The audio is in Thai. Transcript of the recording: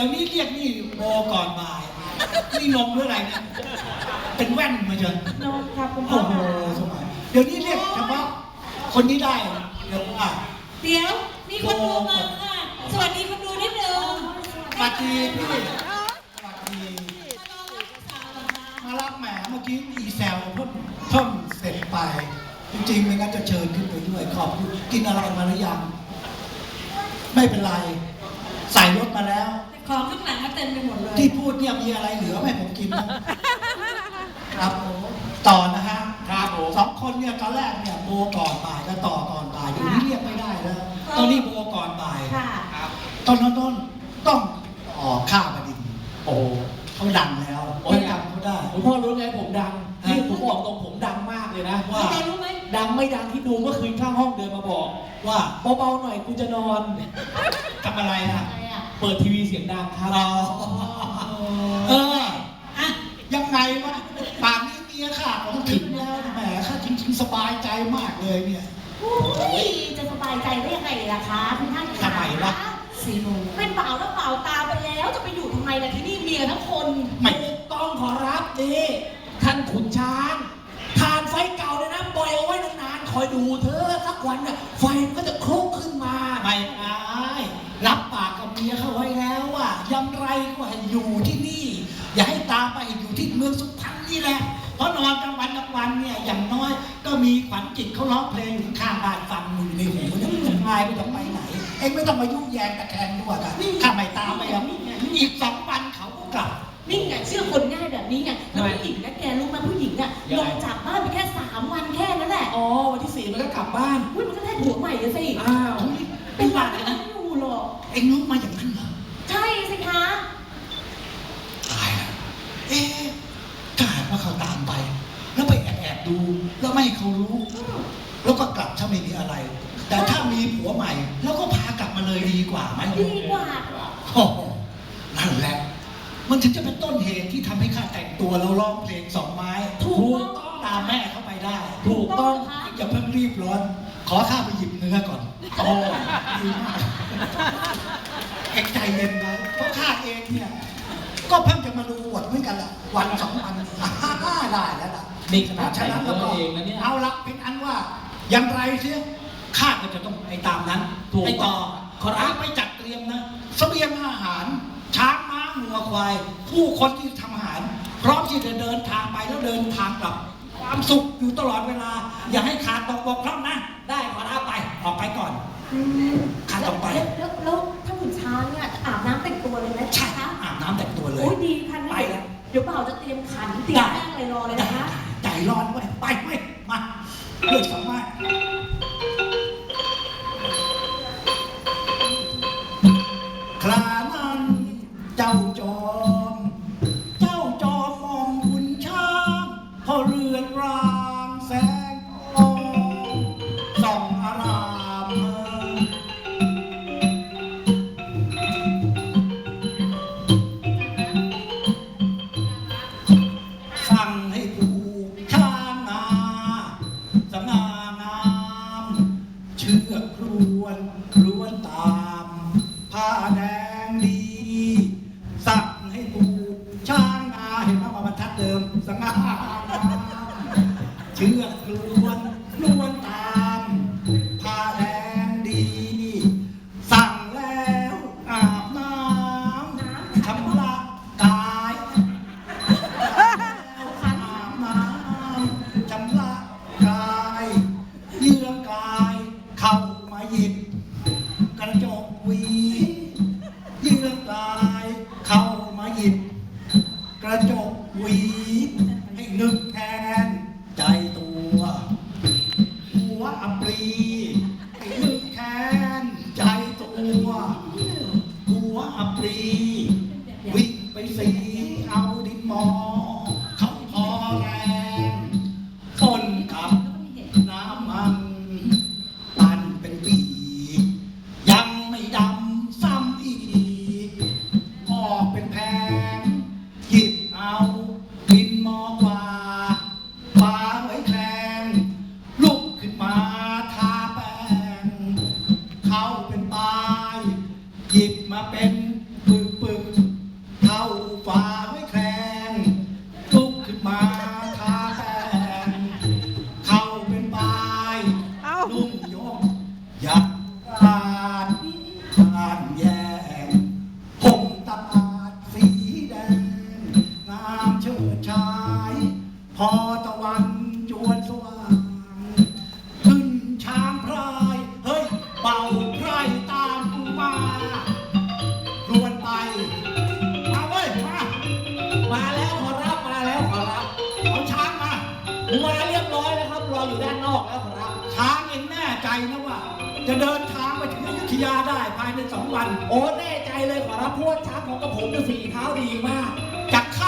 ดี๋ยวนี้เรียกนี่โบก่อนบ่าย นี่นมหรืออะไรเนี่ยเป็นแว่นมาเจอนมค่ะคุณพ่โอ้อโหสมัยเดี๋ยวนี้เรียกเฉพาะคนนี้ได้เดี๋ยวว่าเดี๋ยวมีคนดูมาค่ะ สวัสดีคนดูนิดนึงสวัสดีพี่สวัสดีมารอรับสาวเหรอคะมารับแหมเมื่อกี้อีแซวเพิ่งเพิ่งเสร็จไป จริงๆไม่งั้นจะเชิญขึ้นไปด้วยขอบคุณกินอะไรมาหรือยัง ไม่เป็นไร ใส่รถมาแล้วแต่ ของข้างหลังก็เต็มไปหมดเลย ที่พูดเนี่ยมีอะไรเหลือไหมผมกินนะครับต่อนะฮะครับผมสองคนเนี่ยตอนแรกเนี่ยโบก่อนบ่ายก็ต่อก่อนบ่ายเดี๋ยวนี้เรียกไม่ได้แล้ว ตอนนี้โบก่อนบ่ายค่ะ ครับตอนนั้นต้นต้องออกข้าวบดินทร์โอ้โหเขาดังแล้วโอ้ไม่ยจำเขาได้หลวงพ่อรู้ไงผมดังนี่ผมบอกตรงผมดังมากเลยนะว่าพี่รู้ไหมดังไม่ดังที่ดูเมื่อคืนข้างห้องเดินมาบอก ว่าเบาๆหน่อยกูจะนอนทำอะไรอะอะไรอะ เปิดทีวีเสียงดังครับอ๋อเอออะยังไงวะป่านนี้เมียข้าผมถึงแล้วแหมข้าจริงๆสบายใจมากเลยเนี่ย อุ้ยจะสบายใจได้ยังไงล่ะคะคุณท่านคะทำไมล่ะสี่โมงเป็นเปล่าแล้วเปล่าตาไปแล้วจะไปอยู่ทำไมล่ะที่นี่เมียทั้งคน ไม่ถูกต้องขอรับนี่ท่านขุนช้างทานไฟเก่าเลยนะปล่อยเอาไว้นานๆคอยดูเธอะสักวันน่ะไฟมันก็จะคลุกขึ้นมา ไม่อายรับปากกับเมียเขาไว้แล้ว ว่ายังไรก็ให้อยู่ที่นี่ อย่าให้ตามไปอยู่ที่เมืองสุพรรณนี่แหละเพราะนอนกลางวันกลางวันเนี่ยอย่างน้อยก็มีขวัญจิตเขาร้องเพลงอยู่ข้างบ้านฟังอยู่ในหูเนี่ยจะพายไปต้องไปไหนเองไม่ต้องมายุ่งแยงตะแคงด้วยกันข้าไม่ตามไปอะอีกสองวันเขาก็กลับนี่ไงเชื่อคนง่ายแบบนี้ไงแล้วทำไมผู้หญิงนะแกรู้ไหมผู้หญิงอะยังลไงงจากบ้านไปแค่สามวันแค่นั้นแหละอ๋อวันที่สี่มันก็กลับบ้านอุ้ยมันก็ได้ผัวใหม่เลยสิอ้าวเป็นเป็นวับานทก็เลยไม่นะอยู่หรอกเองรู้มาอย่างนั้นเหรอ ใช่สิคะ ตายแล้วเอ๊ะ ถ้าหากว่าเขาตามไป แล้วไปแอบแอบๆดู แล้วไม่ให้เขารู้ แล้วก็กลับถ้าไม่มีอะไร แต่ถ้ามีผัวใหม่ แล้วก็พากลับมาเลยดีกว่าไหมดีกว่าโอ้โหนั่นแหละ มันถึงจะเป็นต้นเหตุที่ทำให้ข้าแต่งตัวแล้วร้องเพลงสองไม้ ถูกถูต้องตามแม่เข้าไปได้ ถูกต้องคะอย่าเพิ่งรีบร้อน ขอข้าไปหยิบเนื้อก่อนโอ้ดีมากเอกใจเย็นไว้เพราะข้าเองเนี่ย ก็เพิ่งจะมาดูบทเหมือนกันละวันสองวันอ่า ได้แล้วล่ะนี่ขนาดฉะนั้นแล้วก็แต่งเนื้อเองนะเนี่ยเอาละเป็นอันว่าอย่างไรเสียข้าก็จะต้องไปตามนั้นถูกไปต่อขอรับเอาไปจัดเตรียมนะเสบียงอาหาร ช้างม้างัวควาย ผู้คนที่ทำอาหาร พร้อมที่จะเดินทางไปแล้วเดินทางกลับ ความสุขอยู่ตลอดเวลา อย่าให้ขาดตกบกพร่องนะ ได้ขอรับไปออกไปก่อนอืมข้าต้องไปแล้วแล้วแล้วถ้าขุนช้างเนี่ยจะอาบน้ำแต่งตัวเลยไหมใช่คะอาบน้ำแต่งตัวเลยโอ้ยดีค่ะนี่ไปแล้ว เดี๋ยวเปล่าจะเตรียมขันเตรียมแป้งอะไรอเลยนะคะใจร้อนไว้ยไปไปมาเลื่อนสองมาคลานั้นเจ้าจ ชือกครวนครวนตามผ้าแดงดี สั่งให้ผูกช้างนาเห็นไหมว่าบรรทัดเดิมสง่างามเชือกครวน ช้างพรายเฮ้ยเป่าไพรตามกูมารวนไป มาเว้ยมามาแล้วขอรับมาแล้วขอรับเอาช้างมามาเรียบร้อยแล้วครับรออยู่ด้านนอกแล้วขอรับช้างเองแน่ใจนะว่า จะเดินทางไปถึงอยุธยาได้ภายในสองวัน โอ้แน่ใจเลยขอรับพราวกช้างของกระผมเนี่ฝีเท้าดีมากจากข้า